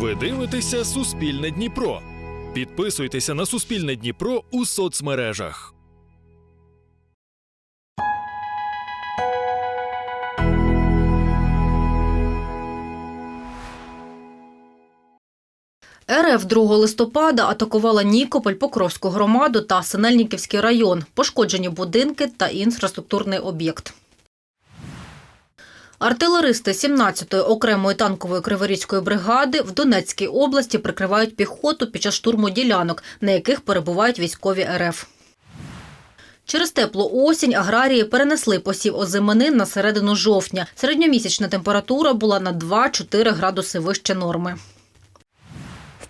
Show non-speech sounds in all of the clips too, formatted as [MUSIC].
Ви дивитеся Суспільне Дніпро. Підписуйтеся на Суспільне Дніпро у соцмережах. РФ 2 листопада атакувала Нікополь, Покровську громаду та Синельниківський район. Пошкоджені будинки та інфраструктурний об'єкт. Артилеристи 17-ї окремої танкової криворізької бригади в Донецькій області прикривають піхоту під час штурму ділянок, на яких перебувають військові РФ. Через теплу осінь аграрії перенесли посів озимини на середину жовтня. Середньомісячна температура була на 2-4 градуси вище норми.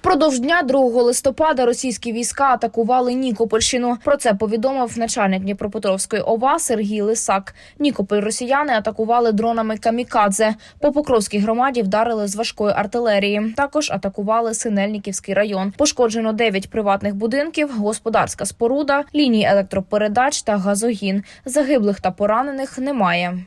Впродовж дня 2 листопада російські війська атакували Нікопольщину. Про це повідомив начальник Дніпропетровської ОВА Сергій Лисак. Нікополь росіяни атакували дронами камікадзе. По Покровській громаді вдарили з важкої артилерії. Також атакували Синельниківський район. Пошкоджено 9 приватних будинків, господарська споруда, лінії електропередач та газогін. Загиблих та поранених немає.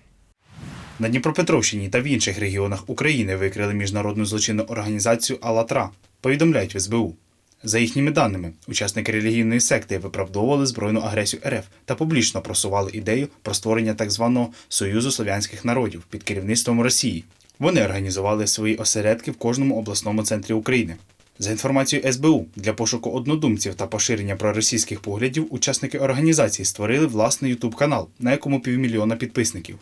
На Дніпропетровщині та в інших регіонах України викрили міжнародну злочинну організацію «АЛАТРА», повідомляють в СБУ. За їхніми даними, учасники релігійної секти виправдовували збройну агресію РФ та публічно просували ідею про створення так званого Союзу слов'янських народів під керівництвом Росії. Вони організували свої осередки в кожному обласному центрі України. За інформацією СБУ, для пошуку однодумців та поширення проросійських поглядів учасники організації створили власний ютуб канал, на якому півмільйона підписників.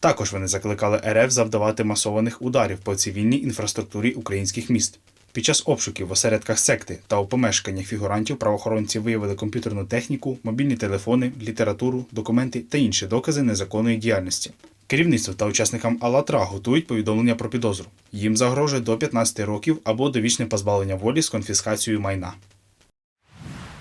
Також вони закликали РФ завдавати масованих ударів по цивільній інфраструктурі українських міст. Під час обшуків в осередках секти та у помешканнях фігурантів правоохоронці виявили комп'ютерну техніку, мобільні телефони, літературу, документи та інші докази незаконної діяльності. Керівництво та учасникам АЛАТРА готують повідомлення про підозру. Їм загрожує до 15 років або довічне позбавлення волі з конфіскацією майна.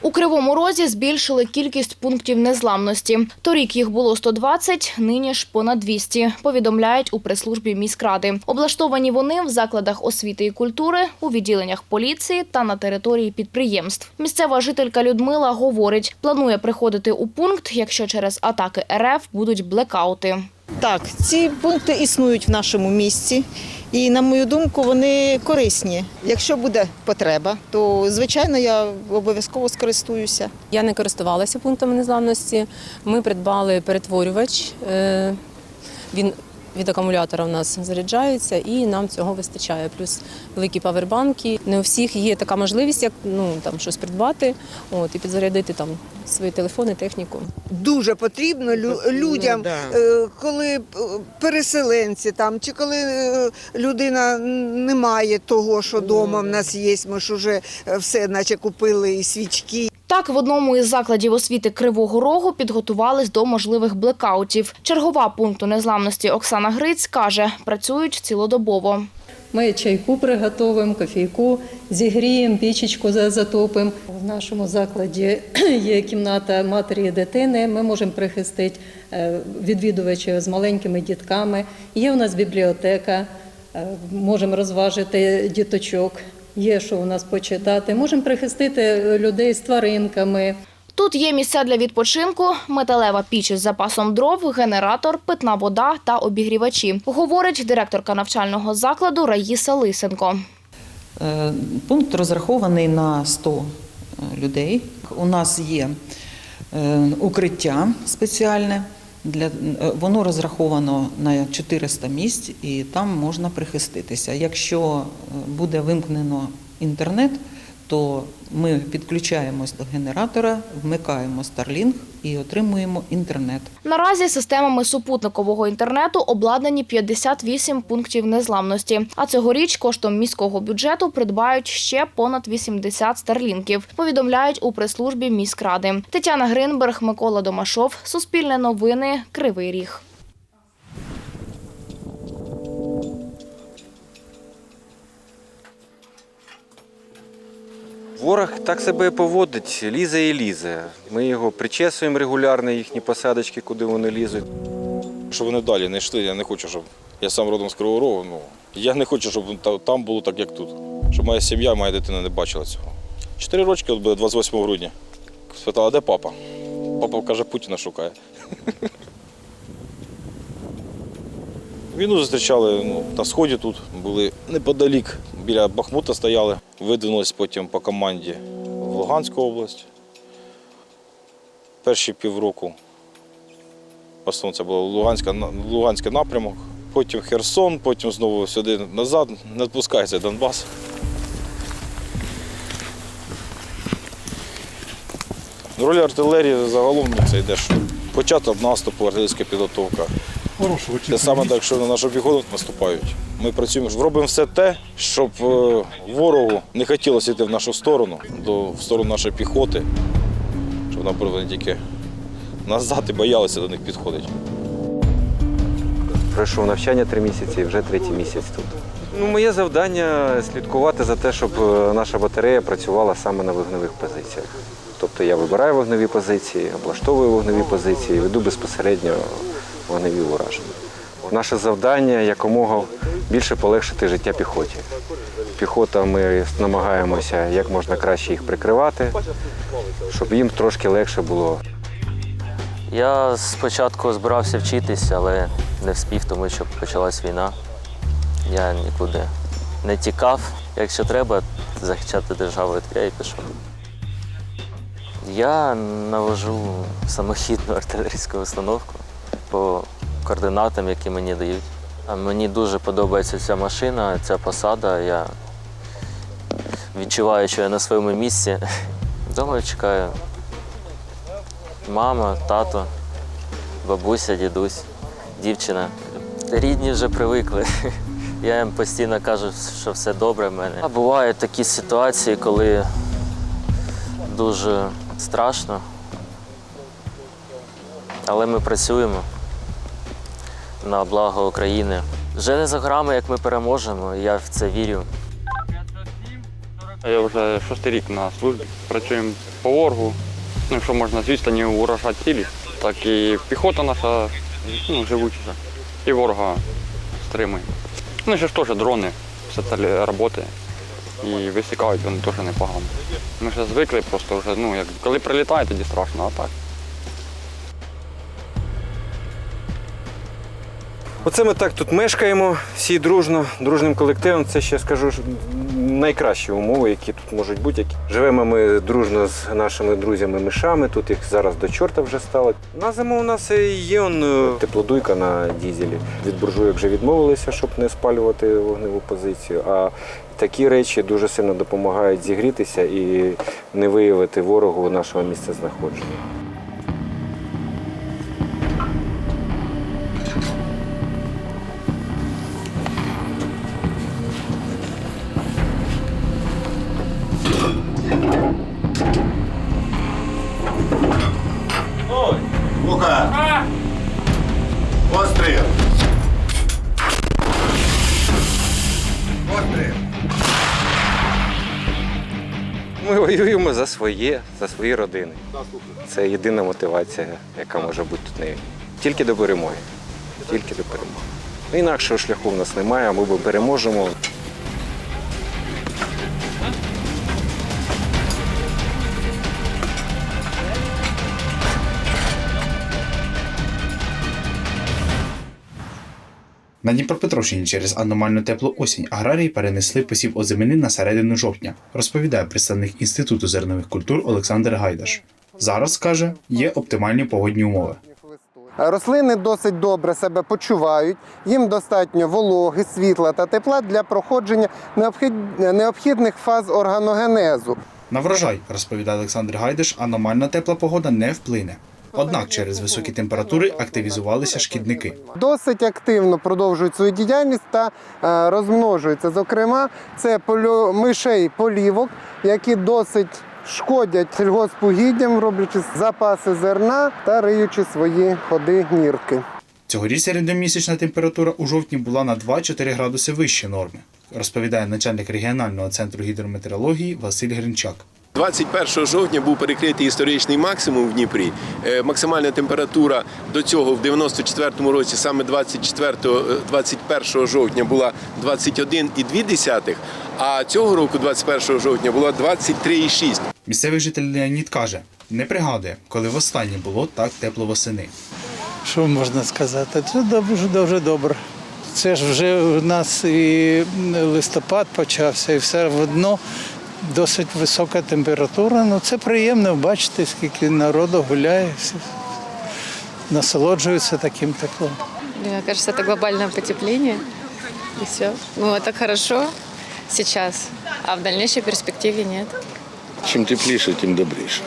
У Кривому Розі збільшили кількість пунктів незламності. Торік їх було 120, нині ж понад 200, повідомляють у прес-службі міськради. Облаштовані вони в закладах освіти і культури, у відділеннях поліції та на території підприємств. Місцева жителька Людмила говорить, планує приходити у пункт, якщо через атаки РФ будуть блекаути. Так, ці пункти існують в нашому місті, і на мою думку, вони корисні. Якщо буде потреба, то звичайно я обов'язково скористуюся. Я не користувалася пунктами незламності. Ми придбали перетворювач. е, Він від акумулятора в нас заряджається і нам цього вистачає. Плюс великі павербанки. Не у всіх є така можливість, як ну там щось придбати, от і підзарядити там свої телефони, техніку. дуже потрібно лю- людям, е, коли е, переселенці там, чи коли е, людина не має того, що вдома в нас є, ми ж вже е, все наче купили і свічки, Так, в одному із закладів освіти Кривого Рогу підготувались до можливих блекаутів. Чергова пункту незламності Оксана Гриць каже, працюють цілодобово. Ми чайку приготуємо, кофійку зігріємо, пічечку за- затопимо. В нашому закладі [CLEARS THROAT] є кімната матері і дитини. Ми можемо прихистити е, відвідувачів з маленькими дітками. Є у нас бібліотека, е, можемо розважити діточок. Є що у нас почитати. Можемо прихистити людей з тваринками. Тут є місця для відпочинку, металева піч із запасом дров, генератор, питна вода та обігрівачі, говорить директорка навчального закладу Раїса Лисенко. Е, Пункт розрахований на 100 людей. У нас є е, укриття спеціальне. Для, е, воно розраховано на 400 місць і там можна прихиститися. Якщо е, буде вимкнено інтернет, то ми підключаємось до генератора, вмикаємо Starlink і отримуємо інтернет. Наразі системами супутникового інтернету обладнані 58 пунктів незламності. А цьогоріч коштом міського бюджету придбають ще понад 80 старлінків. Повідомляють у прес-службі міськради. Тетяна Гринберг, Микола Домашов, Суспільне новини, Кривий Ріг. Ворог так себе поводить, лізе і лізе. Ми його причесуємо регулярно, їхні посадочки, куди вони лізуть. Щоб вони далі не йшли, я не хочу, щоб я сам родом з Кривого Рогу, ну я не хочу, щоб там було так, як тут. Щоб моя сім'я, моя дитина не бачила цього. Чотири рочки от буде 28 грудня. Спитала, де папа? Папа каже, Путіна шукає. Війну зустрічали ну, на сході тут, були неподалік, біля Бахмута стояли. Видвинулись потім по команді в Луганську область. Перші півроку в основному це було Луганська, Луганський напрямок, потім Херсон, потім знову сюди назад, не відпускається Донбас. Роль артилерії загалом це йде, що початок наступу, артилерійська підготовка. Те саме так, що на нашу піхоту наступають. Ми працюємо, робимо все те, щоб е, ворогу не хотілося йти в нашу сторону, до, в сторону нашої піхоти, щоб наоборот вони тільки назад і боялися до них підходити. Пройшов навчання три місяці, і вже третій місяць тут. Ну, моє завдання слідкувати за те, щоб е, наша батарея працювала саме на вогневих позиціях. Тобто я вибираю вогневі позиції, облаштовую вогневі позиції, веду безпосередньо вогневі ураження. Наше завдання якомога більше полегшити життя піхоті. Піхота ми намагаємося як можна краще їх прикривати, щоб їм трошки легше було Я спочатку збирався вчитись, але не вспів, тому що почалась війна. Я нікуди не тікав. Якщо треба захищати державу, то я і пішов. Я навожу самохідну артилерійську установку по координатам, які мені дають. Мені дуже подобається ця машина, ця посада. Я відчуваю, що я на своєму місці. Дома чекаю мама, тато, бабуся, дідусь, дівчина. Рідні вже привикли. [LAUGHS] Я їм постійно кажу, що все добре в мене. А бувають такі ситуації, коли дуже страшно. Але ми працюємо на благо України. Вже не за грами, як ми переможемо, я в це вірю. Я вже шостий рік на службі. Працюємо по воргу. Ну, якщо можна з відстані уражати цілі, так і піхота наша ну, живучіша. І ворога стримує. Ну, ще ж теж дрони, все це працює. І висікають вони теж непогано. Ми вже звикли просто вже, ну, як коли прилітає, тоді страшно, а так. Оце ми так тут мешкаємо, всі дружно, дружним колективом. Це ще скажу найкращі умови, які тут можуть бути. Живемо ми дружно з нашими друзями-мишами. Тут їх зараз до чорта вже стало. На зиму у нас є он, е, теплодуйка на дізелі. Від буржуйок вже відмовилися, щоб не спалювати вогневу позицію. А такі речі дуже сильно допомагають зігрітися і не виявити ворогу нашого місця знаходження. Ми воюємо за своє, за свої родини. Це єдина мотивація, яка може бути тут нею. тільки до перемоги. Тільки до перемоги. Інакшого шляху в нас немає, ми переможемо. На Дніпропетровщині через аномально теплу осінь аграрії перенесли посів озимини на середину жовтня, розповідає представник Інституту зернових культур Олександр Гайдаш. Зараз каже, є оптимальні погодні умови. Рослини досить добре себе почувають, їм достатньо вологи, світла та тепла для проходження необхідних фаз органогенезу. На врожай, розповідає Олександр Гайдаш, аномальна тепла погода не вплине. Однак через високі температури активізувалися шкідники. Досить активно продовжують свою діяльність та е, розмножуються. Зокрема, це мишей полівок, які досить шкодять сільгоспугіддям, роблячи запаси зерна та риючи свої ходи нірки. Цьогоріч середньомісячна температура у жовтні була на 2-4 градуси вище норми, розповідає начальник регіонального центру гідрометеорології Василь Гринчак. 21 жовтня був перекритий історичний максимум в Дніпрі. Е, Максимальна температура до цього в 94-му році, саме 24 е, 21 жовтня, була 21,2, а цього року, 21 жовтня, була 23,6. Місцевий житель Леонід каже, не пригадує, коли востаннє було так тепло восени. Що можна сказати? Це дуже дуже добре. це ж вже у нас і листопад почався, і все одно досить висока температура. Ну це приємно бачити, скільки народу гуляє, всі насолоджуються таким теплом. Мне кажется, это глобальное потепление. И все. Ну, это хорошо сейчас, а в дальнейшей перспективе нет. Чим тепліше, тим добріше.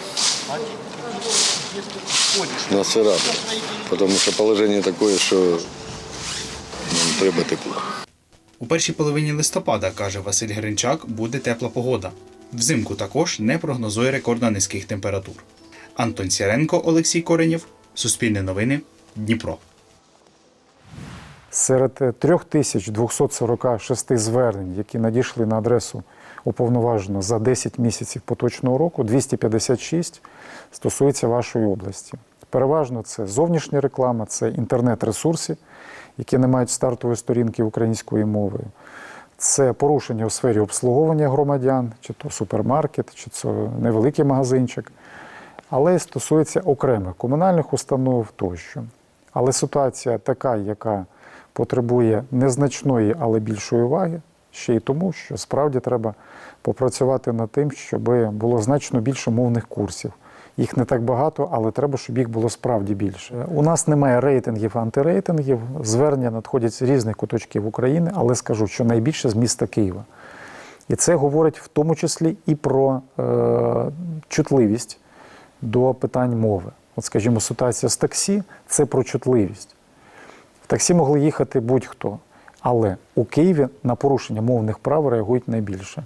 Нас це радує, тому що положення таке, що нам треба тепло. У першій половині листопада, каже Василь Гринчак, буде тепла погода. Взимку також не прогнозує рекордно низьких температур. Антон Сяренко, Олексій Коренєв, Суспільне новини, Дніпро. Серед 3246 звернень, які надійшли на адресу уповноваженого за 10 місяців поточного року, 256 стосується вашої області. Переважно це зовнішня реклама, це інтернет-ресурси, які не мають стартової сторінки української мови. Це порушення у сфері обслуговування громадян, чи то супермаркет, чи це невеликий магазинчик, але й стосується окремих комунальних установ тощо. Але ситуація така, яка потребує незначної, але більшої уваги, ще й тому, що справді треба попрацювати над тим, щоб було значно більше мовних курсів. Їх не так багато, але треба, щоб їх було справді більше. У нас немає рейтингів, антирейтингів. Звернення надходять з різних куточків України, але скажу, що найбільше з міста Києва. І це говорить в тому числі і про е, чутливість до питань мови. От, скажімо, ситуація з таксі це про чутливість. В таксі могли їхати будь-хто, але у Києві на порушення мовних прав реагують найбільше.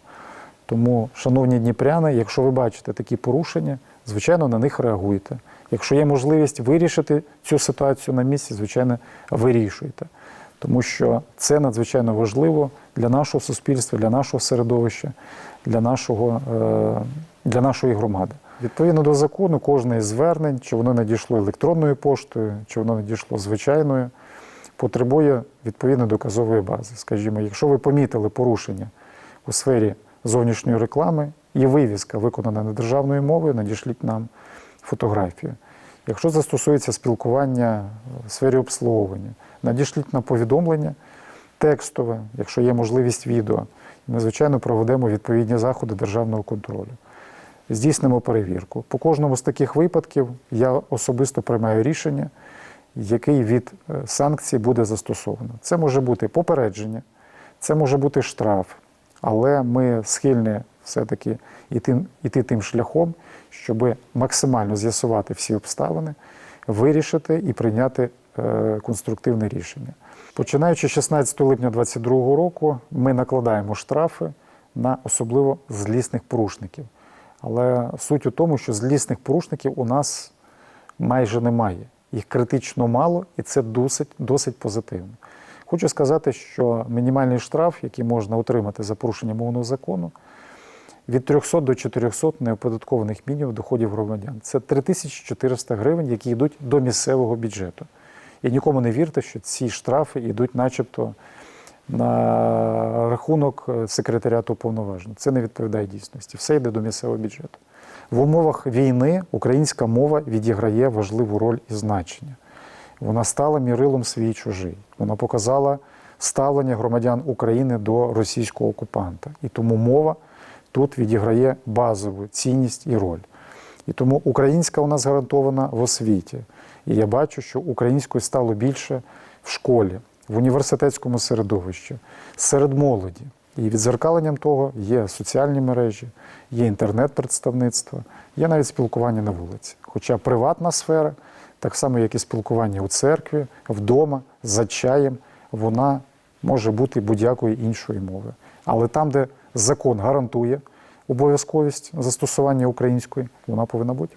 Тому, шановні дніпряни, якщо ви бачите такі порушення, звичайно, на них реагуйте. Якщо є можливість вирішити цю ситуацію на місці, звичайно, вирішуйте. Тому що це надзвичайно важливо для нашого суспільства, для нашого середовища, для, нашого, е, для нашої громади. Відповідно до закону, кожне із звернень, чи воно надійшло електронною поштою, чи воно надійшло звичайною, потребує відповідної доказової бази. Скажімо, якщо ви помітили порушення у сфері зовнішньої реклами і вивіска виконана недержавною мовою, надішліть нам фотографію. Якщо це стосується спілкування в сфері обслуговування, надішліть нам повідомлення текстове, якщо є можливість відео. Ми, звичайно, проведемо відповідні заходи державного контролю. Здійснимо перевірку. По кожному з таких випадків я особисто приймаю рішення, який від е, санкцій буде застосовано. Це може бути попередження, це може бути штраф, але ми схильні все-таки йти, йти тим шляхом, щоб максимально з'ясувати всі обставини, вирішити і прийняти е, конструктивне рішення. Починаючи з 16 липня 2022 року, ми накладаємо штрафи на особливо злісних порушників. Але суть у тому, що злісних порушників у нас майже немає. Їх критично мало, і це досить, досить позитивно. Хочу сказати, що мінімальний штраф, який можна отримати за порушення мовного закону, від 300 до 400 неоподаткованих мінімумів доходів громадян. Це 3400 гривень, які йдуть до місцевого бюджету. І нікому не вірте, що ці штрафи йдуть начебто на рахунок е, секретаріату уповноваженого. Це не відповідає дійсності. Все йде до місцевого бюджету. В умовах війни українська мова відіграє важливу роль і значення. Вона стала мірилом свій чужий. Вона показала ставлення громадян України до російського окупанта. І тому мова тут відіграє базову цінність і роль. І тому українська у нас гарантована в освіті. І я бачу, що української стало більше в школі, в університетському середовищі, серед молоді. І відзеркаленням того є соціальні мережі, є інтернет-представництво, є навіть спілкування на вулиці. Хоча приватна сфера, так само як і спілкування у церкві, вдома, за чаєм, вона може бути будь-якої іншої мови. Але там, де закон гарантує обов'язковість застосування української, вона повинна бути.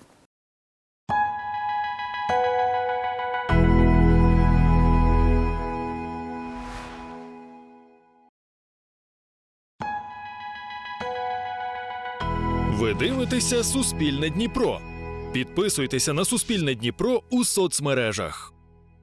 Ви дивитеся Суспільне Дніпро. Підписуйтеся на Суспільне Дніпро у соцмережах.